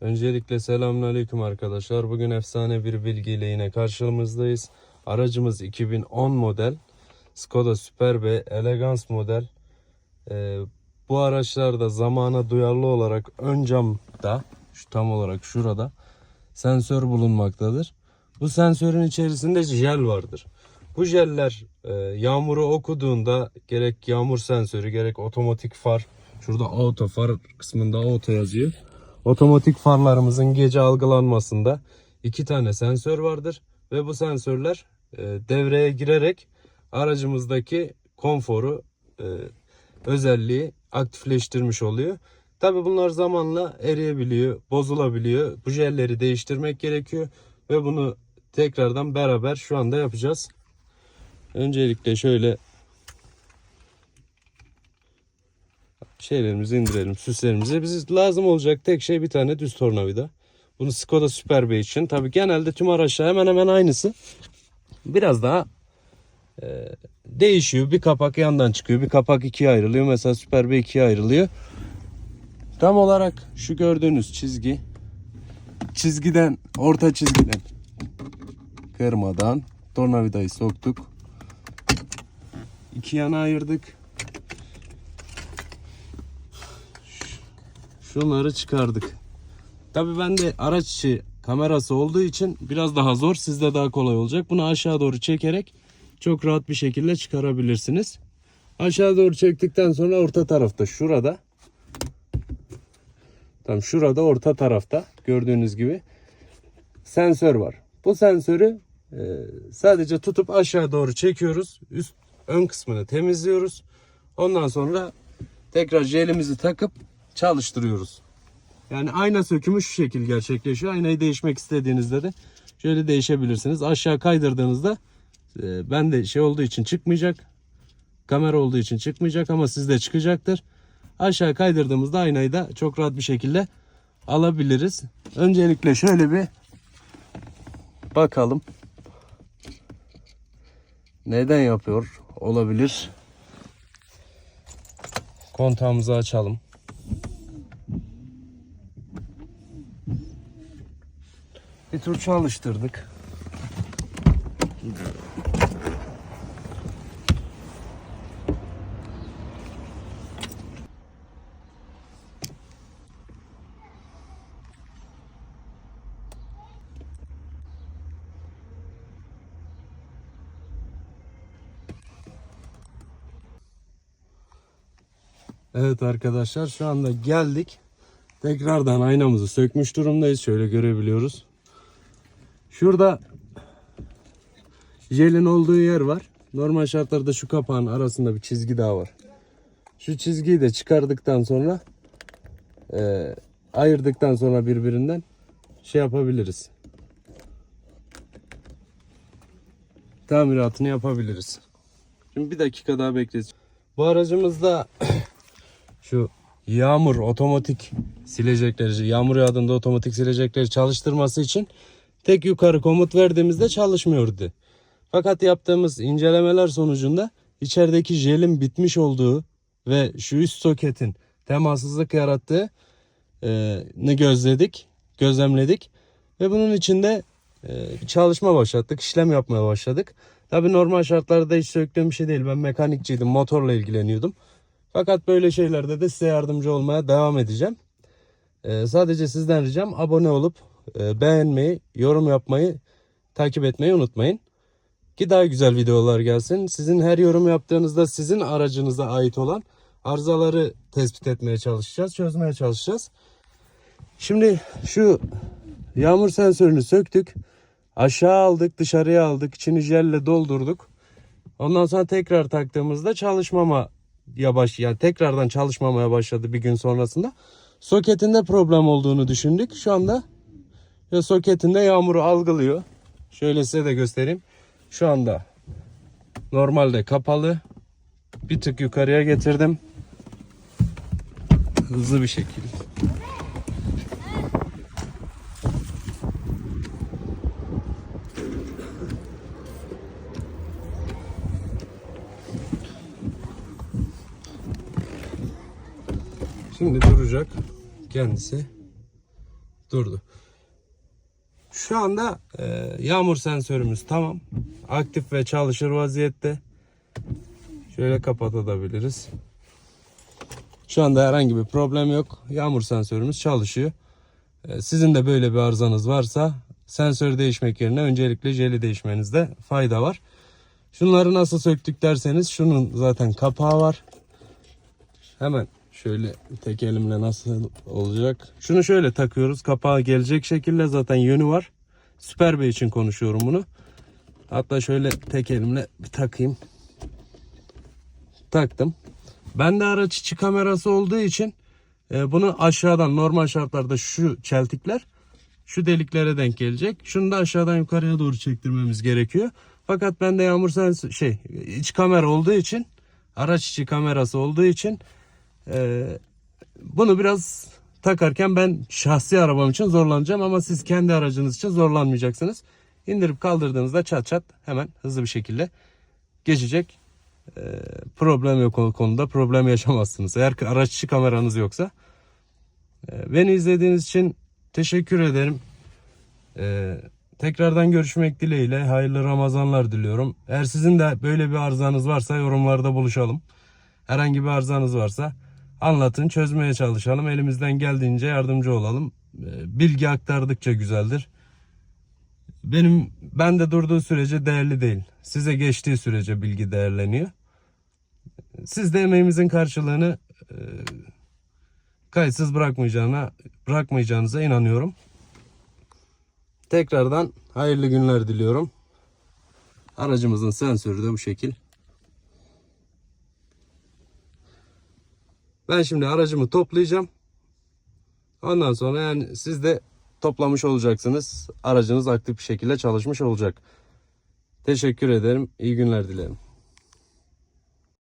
Öncelikle selamünaleyküm arkadaşlar. Bugün efsane bir bilgiyle yine karşınızdayız. Aracımız 2010 model Skoda Superb Elegance model. Ee, bu araçlarda zamana duyarlı olarak ön camda, şu tam olarak şurada sensör bulunmaktadır. Bu sensörün içerisinde jel vardır. Bu jeller e, yağmuru okuduğunda gerek yağmur sensörü gerek otomatik far şurada auto far kısmında auto yazıyor. Otomatik farlarımızın gece algılanmasında iki tane sensör vardır ve bu sensörler e, devreye girerek aracımızdaki konforu e, özelliği aktifleştirmiş oluyor. Tabi bunlar zamanla eriyebiliyor, bozulabiliyor. Bu jelleri değiştirmek gerekiyor ve bunu tekrardan beraber şu anda yapacağız. Öncelikle şöyle şeylerimizi indirelim, süslerimizi. Bize lazım olacak tek şey bir tane düz tornavida. Bunu Skoda Superb için. Tabi genelde tüm araçlar hemen hemen aynısı. Biraz daha e, değişiyor. Bir kapak yandan çıkıyor. Bir kapak ikiye ayrılıyor. Mesela Superb ikiye ayrılıyor. Tam olarak şu gördüğünüz çizgi çizgiden orta çizgiden kırmadan tornavidayı soktuk. İki yana ayırdık. Şunları çıkardık. Tabi bende araç içi kamerası olduğu için biraz daha zor. Sizde daha kolay olacak. Bunu aşağı doğru çekerek çok rahat bir şekilde çıkarabilirsiniz. Aşağı doğru çektikten sonra orta tarafta şurada. Tam şurada orta tarafta gördüğünüz gibi sensör var. Bu sensörü e, sadece tutup aşağı doğru çekiyoruz. Üst ön kısmını temizliyoruz. Ondan sonra tekrar jelimizi takıp çalıştırıyoruz. Yani ayna sökümü şu şekil gerçekleşiyor. Aynayı değişmek istediğinizde de şöyle değişebilirsiniz. Aşağı kaydırdığınızda e, ben de şey olduğu için çıkmayacak. Kamera olduğu için çıkmayacak ama sizde çıkacaktır. Aşağı kaydırdığımızda aynayı da çok rahat bir şekilde alabiliriz. Öncelikle şöyle bir bakalım. Neden yapıyor olabilir? Kontağımızı açalım. Bir tur çalıştırdık. Evet arkadaşlar şu anda geldik. Tekrardan aynamızı sökmüş durumdayız. Şöyle görebiliyoruz. Şurada jelin olduğu yer var. Normal şartlarda şu kapağın arasında bir çizgi daha var. Şu çizgiyi de çıkardıktan sonra e, ayırdıktan sonra birbirinden şey yapabiliriz. Tamiratını yapabiliriz. Şimdi bir dakika daha bekleyeceğiz. Bu aracımızda şu yağmur otomatik silecekleri, yağmur yağdığında otomatik silecekleri çalıştırması için tek yukarı komut verdiğimizde çalışmıyordu. Fakat yaptığımız incelemeler sonucunda içerideki jelin bitmiş olduğu ve şu üst soketin temassızlık yarattığı e, gözledik, gözlemledik ve bunun içinde e, çalışma başlattık, işlem yapmaya başladık. Tabii normal şartlarda hiç söktüğüm bir şey değil. Ben mekanikçiydim, motorla ilgileniyordum. Fakat böyle şeylerde de size yardımcı olmaya devam edeceğim. Ee, sadece sizden ricam abone olup e, beğenmeyi, yorum yapmayı, takip etmeyi unutmayın. Ki daha güzel videolar gelsin. Sizin her yorum yaptığınızda sizin aracınıza ait olan arızaları tespit etmeye çalışacağız, çözmeye çalışacağız. Şimdi şu yağmur sensörünü söktük. Aşağı aldık, dışarıya aldık, içini jelle doldurduk. Ondan sonra tekrar taktığımızda çalışmama ya baş yani tekrardan çalışmamaya başladı bir gün sonrasında. Soketinde problem olduğunu düşündük. Şu anda ya soketinde yağmuru algılıyor. Şöyle size de göstereyim. Şu anda normalde kapalı. Bir tık yukarıya getirdim. Hızlı bir şekilde. Şimdi duracak kendisi. Durdu. Şu anda e, yağmur sensörümüz tamam. Aktif ve çalışır vaziyette. Şöyle kapatabiliriz. Şu anda herhangi bir problem yok. Yağmur sensörümüz çalışıyor. E, sizin de böyle bir arızanız varsa sensör değişmek yerine öncelikle jeli değişmenizde fayda var. Şunları nasıl söktük derseniz şunun zaten kapağı var. Hemen şöyle tek elimle nasıl olacak? Şunu şöyle takıyoruz. Kapağı gelecek şekilde zaten yönü var. Süper Bey için konuşuyorum bunu. Hatta şöyle tek elimle bir takayım. Taktım. Bende araç içi kamerası olduğu için e, bunu aşağıdan normal şartlarda şu çeltikler şu deliklere denk gelecek. Şunu da aşağıdan yukarıya doğru çektirmemiz gerekiyor. Fakat bende yağmur sens şey iç kamera olduğu için araç içi kamerası olduğu için e, bunu biraz takarken ben şahsi arabam için zorlanacağım ama siz kendi aracınız için zorlanmayacaksınız. İndirip kaldırdığınızda çat çat hemen hızlı bir şekilde geçecek. E, problem yok o konuda problem yaşamazsınız. Eğer ki araç içi kameranız yoksa. E, beni izlediğiniz için teşekkür ederim. E, tekrardan görüşmek dileğiyle hayırlı Ramazanlar diliyorum. Eğer sizin de böyle bir arızanız varsa yorumlarda buluşalım. Herhangi bir arızanız varsa anlatın çözmeye çalışalım. Elimizden geldiğince yardımcı olalım. E, Bilgi aktardıkça güzeldir. Benim bende durduğu sürece değerli değil. Size geçtiği sürece bilgi değerleniyor. Siz de emeğimizin karşılığını e, kayıtsız bırakmayacağına bırakmayacağınıza inanıyorum. Tekrardan hayırlı günler diliyorum. Aracımızın sensörü de bu şekil. Ben şimdi aracımı toplayacağım. Ondan sonra yani siz de toplamış olacaksınız. Aracınız aktif bir şekilde çalışmış olacak. Teşekkür ederim. İyi günler dilerim.